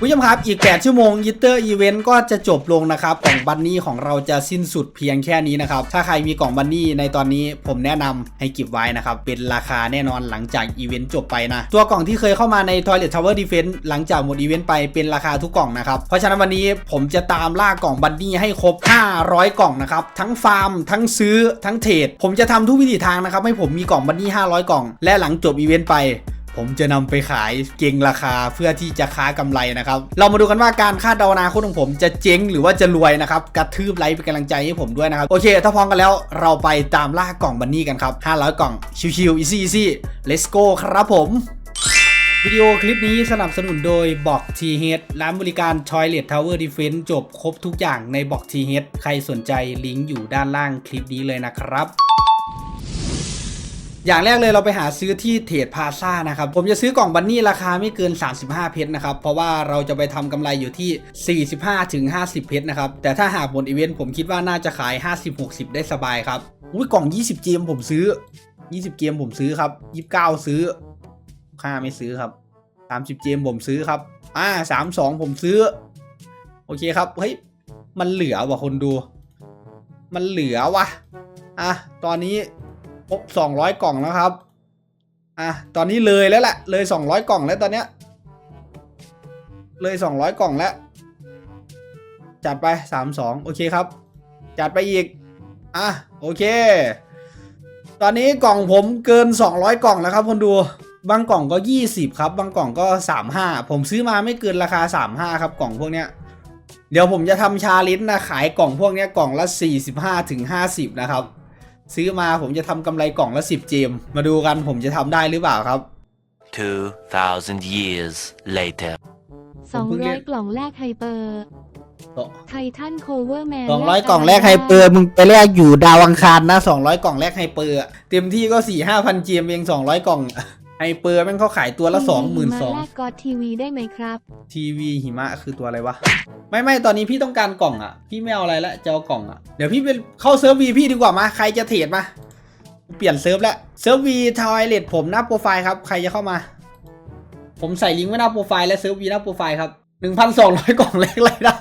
ผู้ชมครับอีก 8 ชั่วโมงยิตเตอร์อีเวนต์ก็จะจบลงนะครับ กล่องบันนี่ของเราจะสิ้นสุดเพียงแค่นี้นะครับ ถ้าใครมีกล่องบันนี่ในตอนนี้ผมแนะนำให้เก็บไว้นะครับ เป็นราคาแน่นอนหลังจากอีเวนต์จบไปนะ ตัวกล่องที่เคยเข้ามาใน Toilet Tower Defense หลังจากหมดอีเวนต์ไปเป็นราคาทุกกล่องนะครับ เพราะฉะนั้นวันนี้ผมจะตามล่ากล่องบันนี่ให้ครบ 500 กล่องนะครับทั้งฟาร์ม ทั้งซื้อทั้งเทรดผมจะทำทุกวิถีทางนะครับให้ผมมีกล่องบันนี่500 กล่อง และหลังจบอีเวนต์ไป ผมจะนำไปขายเก่งราคาเพื่อที่จะค้ากำไรนะครับ เรามาดูกันว่าการคาดเดาอนาคตของผมจะเจ๊งหรือว่าจะรวยนะครับกระทืบไลค์เป็นกำลังใจให้ผมด้วยนะครับโอเค ถ้าพร้อมกันแล้วเราไปตามล่ากล่องบันนี่กันครับ500 กล่องชิวๆ easy easy let's go ครับผมวิดีโอคลิปนี้สนับสนุนโดยบอก t h ร้านบริการ Toilet Tower Defense จบครบทุกอย่างในบอก t h ใครสนใจลิงก์อยู่ด้านล่างคลิปนี้เลยนะครับ อย่างแรกเลยเราไปหาซื้อที่เทรดพาซ่านะครับ ผมจะซื้อกล่องบันนี่ราคาไม่เกิน 35 เพชรนะครับ เพราะว่าเราจะไปทำกำไรอยู่ที่ 45ถึง50 เพชรนะครับ แต่ถ้าหากบนอีเวนต์ผมคิดว่าน่าจะขาย 50-60 ได้สบายครับอุ้ยกล่อง 20 เกมผมซื้อ 20 เกมผมซื้อครับ 29 ซื้อ ค่าไม่ซื้อครับ 30 เกมผมซื้อครับ อ่า 32 ผมซื้อ โอเคครับ เฮ้ย มันเหลือว่ะคนดู มันเหลือว่ะ อะ ตอนนี้ ครบ200 กล่องแล้วครับ อะ ตอนนี้เลยแล้วแหละ เลย 200 กล่องแล้วตอนเนี้ย เลย 200 กล่องแล้ว จัดไป 32 โอเคครับ จัดไปอีก อะ โอเค ตอนนี้กล่องผมเกิน 200 กล่องแล้วครับคนดูบางกล่องก็ 20 ครับ บางกล่องก็ 35 ผมซื้อมาไม่เกินราคา 35 ครับ กล่องพวกเนี้ย เดี๋ยวผมจะทำชาลินนะ ขายกล่องพวกเนี้ยกล่องละ 45ถึง50 นะครับ ซื้อมาผมจะทำกำไรกล่องละ 10 เจม มาดูกันผมจะทำได้หรือเปล่าครับ 2,000 years later. ผมเพิ่งเรียก200 กล่องแรกไฮเปอร์ไททันโคเวอร์แมนสองร้อยกล่องแรกไฮเปอร์มึงไปแลกอยู่ดาวอังคารนะสองร้อยกล่องแรกไฮเปอร์อะเต็มที่ก็สี่ห้าพันเจมเองสองร้อยกล่อง ไฮเปอร์แม่งเขาขายตัวละสองหมื่นสองแรกกอดทีวีได้ไหมครับทีวีหิมะคือตัวอะไรวะ ไม่ไม่ตอนนี้พี่ต้องการกล่องอะ พี่ไม่เอาอะไรละจะเอากล่องอะ เดี๋ยวพี่ไปเข้าเซิร์ฟวีพี่ดีกว่ามาใครจะเทรดมา เปลี่ยนเซิร์ฟแล้วเซิร์ฟวีทาวเลตผมหน้าโปรไฟล์ครับ ใครจะเข้ามา ผมใส่ลิงก์ไว้หน้าโปรไฟล์และเซิร์ฟวีหน้าโปรไฟล์ครับหนึ่งพันสองร้อยกล่องแรกรายได้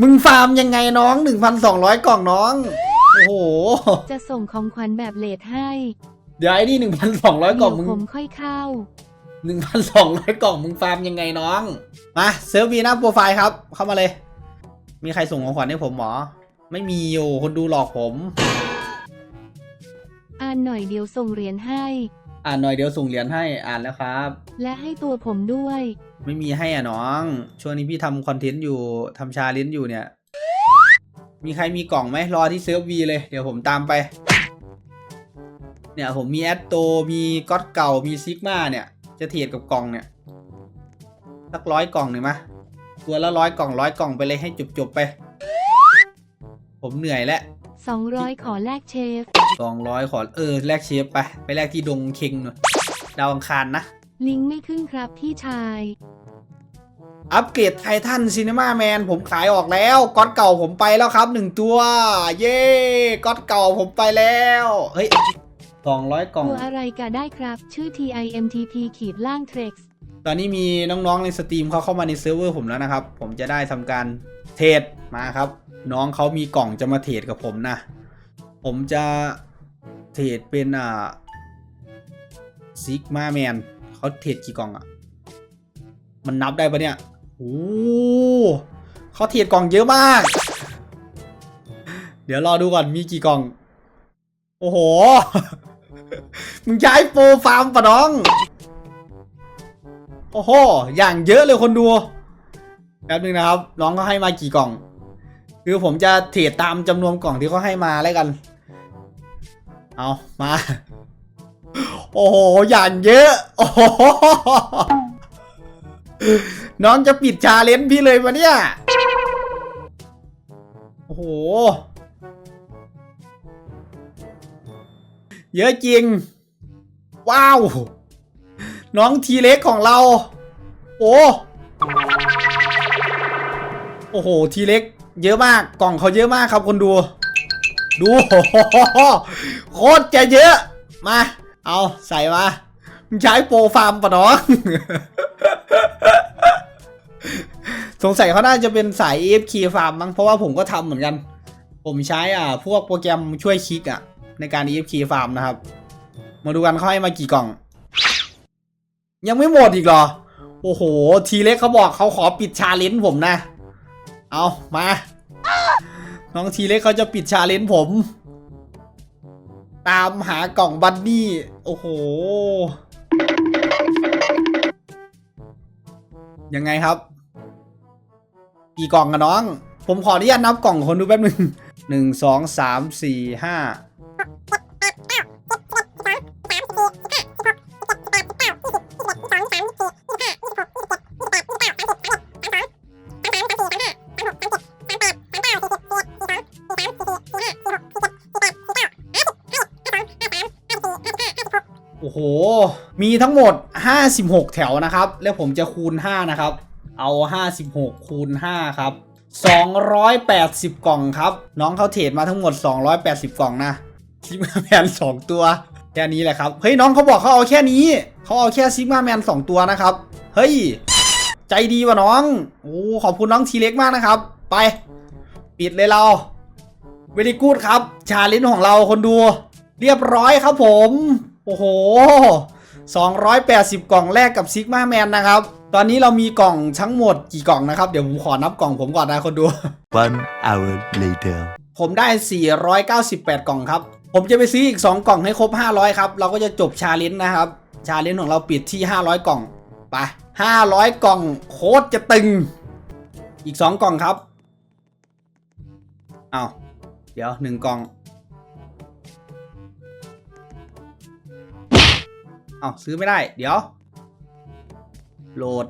มึงฟาร์มยังไงน้องหนึ่งพันสองร้อยกล่องน้อง โอ้โห จะส่งของขวัญแบบเลทให้ เดี๋ยวไอ้นี่หนึ่งพันสองร้อยกล่องเดี๋มึยวงผมค่อยเข้าหนึ่งพันสองร้อยกล่องมึงฟาร์มยังไงน้อง มาเซิร์ฟวีหน้าโปรไฟล์ครับ เข้ามาเลย มีใครส่งของขวัญให้ผมหมอ ไม่มีโอ้คนดูหลอกผม อ่านหน่อยเดียวส่งเหรียญให้ อ่านหน่อยเดี๋ยวส่งเหรียญให้อ่านแล้วครับ และให้ตัวผมด้วย ไม่มีให้อะน้อง ช่วงนี้พี่ทำคอนเทนต์อยู่ทำชาเลนจ์อยู่เนี่ย มีใครมีกล่องไหมรอที่เซิร์ฟวีเลย เดี๋ยวผมตามไป เนี่ยผมมีแอตโตมีก๊อตเก่ามีซิกมาเนี่ย จะเทียดกับกล่องเนี่ยสักร้อยกล่องหน่อยมะตัวละร้อยกล่องร้อยกล่องไปเลยให้จบๆไป ผมเหนื่อยแล้ว200ขอแลกเชฟสองร้อยขอเออแลกเชฟไป ไปแลกที่ดงเคงหน่อยดาวอังคารนะ ลิงก์ไม่ขึ้นครับพี่ชาย อัปเกรดไททันซีนีมาแมนผมขายออกแล้วก๊อตเก่าผมไปแล้วครับหนึ่งตัว เย้ก๊อตเก่าผมไปแล้ว เฮ้ย สองร้อยกล่อง ตัวอะไรก็ได้ครับ ชื่อ TIMTP ขีดล่าง Trex ตอนนี้มีน้องๆในสตรีมเขาเข้ามาในเซิร์ฟเวอร์ผมแล้วนะครับ ผมจะได้ทำการเทรดมาครับ น้องเขามีกล่องจะมาเทรดกับผมนะ ผมจะเทรดเป็นอ่าซิกมาแมนเขาเทรดกี่กล่องอะมันนับได้ปะเนี่ยโอ้เขาเทรดกล่องเยอะมาก เดี๋ยวรอดูก่อนมีกี่กล่อง โอ้โห มึงย้ายโปรฟาร์มปะน้อง โอ้โห อย่างเยอะเลยคนดูแป๊บนึงนะครับ น้องเขาให้มากี่กล่อง คือผมจะเทรดตามจำนวนกล่องที่เขาให้มาแล้วกัน เอามา โอ้โห อย่างเยอะ โอ้โห น้องจะปิดชาเลนจ์พี่เลยปะเนี่ย โอ้โห เยอะจริง ว้าว น้องทีเล็กของเรา โอ้โอ้โห ทีเล็ก เยอะมากกล่องเขาเยอะมากครับคนดู ดูโคตรจะเยอะ มา เอาใส่มาใช้โปรฟาร์มปะน้องสงสัยเขาน่าจะเป็นสาย AFK ฟาร์มมั้งเพราะว่าผมก็ทำเหมือนกัน ผมใช้อ่า พวกโปรแกรมช่วยคลิกอะ ในการ AFK ฟาร์มนะครับ มาดูกันเขาให้มากี่กล่อง ยังไม่หมดอีกเหรอ โอ้โห ทีเล็กเขาบอกเขาขอปิดชาเลนจ์ผมนะ เอามา น้องทีเล็กเขาจะปิดชาเลนจ์ผม ตามหากล่องบันนี่ โอ้โห ยังไงครับ กี่กล่องอะน้อง ผมขออนุญาตนับกล่องคนดูแป๊บหนึงหนึ่งสองสามสี่ห้า โอ้โห มีทั้งหมด 56 แถวนะครับ แล้วผมจะคูณ 5 นะครับ เอา 56 คูณ 5 ครับ 280 กล่องครับ น้องเขาเทรดมาทั้งหมด 280 กล่องนะซิกมาแมน 2 ตัว แค่นี้แหละครับ เฮ้ย น้องเขาบอกเขาเอาแค่นี้ เขาเอาแค่ซิกมาแมน 2 ตัวนะครับ เฮ้ย ใจดีว่ะน้อง โอ้ขอบคุณน้องทีเล็กมากนะครับ ไป ปิดเลยเราเวดีกูดครับ ชาเลนของเราคนดู เรียบร้อยครับผม โอ้โห 280 กล่องแรกกับซิกมาแมนนะครับ ตอนนี้เรามีกล่องทั้งหมดกี่กล่องนะครับ เดี๋ยวผมขอนับกล่องผมก่อนนะคนดู One hour later. ผมได้ 498 กล่องครับ ผมจะไปซื้ออีก 2 กล่องให้ครบ 500 ครับ เราก็จะจบชาเลนจ์นะครับ ชาเลนจ์ของเราปิดที่ 500 กล่อง ไป 500 กล่องโคตรจะตึง อีก 2 กล่องครับ เอาเดี๋ยว 1 กล่อง เอาซื้อไม่ได้ เดี๋ยว โหลด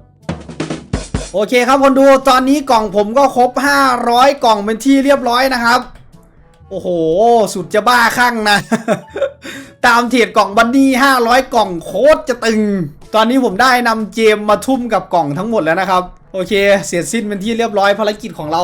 โอเคครับคนดูตอนนี้กล่องผมก็ครบ 500 กล่องเป็นที่เรียบร้อยนะครับ โอ้โห สุดจะบ้าคลั่งนะ ตามเทียดกล่องบันนี่500 กล่องโคตรจะตึง ตอนนี้ผมได้นำเจมมาทุ่มกับกล่องทั้งหมดแล้วนะครับ โอเค เสร็จสิ้นเป็นที่เรียบร้อยภารกิจของเรา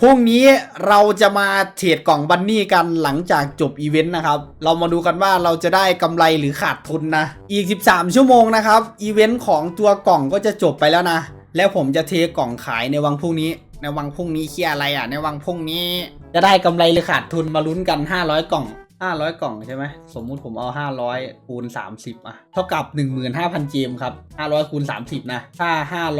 พรุ่งนี้เราจะมาเทรดกล่องบันนี่กันหลังจากจบอีเวนต์นะครับ เรามาดูกันว่าเราจะได้กำไรหรือขาดทุนนะ อีก 13 ชั่วโมงนะครับ อีเวนต์ของตัวกล่องก็จะจบไปแล้วนะ แล้วผมจะเทกล่องขายในวันพรุ่งนี้ ในวันพรุ่งนี้เคียอะไรอะ ในวันพรุ่งนี้ จะได้กำไรหรือขาดทุนมาลุ้นกัน 500 กล่อง 500 กล่องใช่ไหม สมมุติผมเอา 500คูณ30 อะ เท่ากับ 15,000เจมครับ 500คูณ30 นะ ถ้า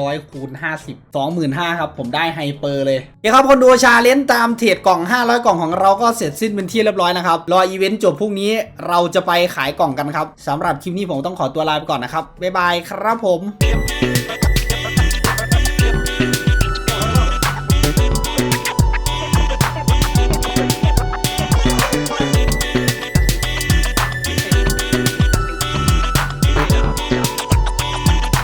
500คูณ50 25,000ครับ ผมได้ไฮเปอร์เลยโอเคครับ คนดูชาเลนจ์ตามเทรดกล่อง 500 กล่องของเราก็เสร็จสิ้นเป็นที่เรียบร้อยนะครับ รออีเวนต์จบพรุ่งนี้เราจะไปขายกล่องกันครับสำหรับคลิปนี้ผมต้องขอตัวลาไปก่อนนะครับบ๊ายบายครับผม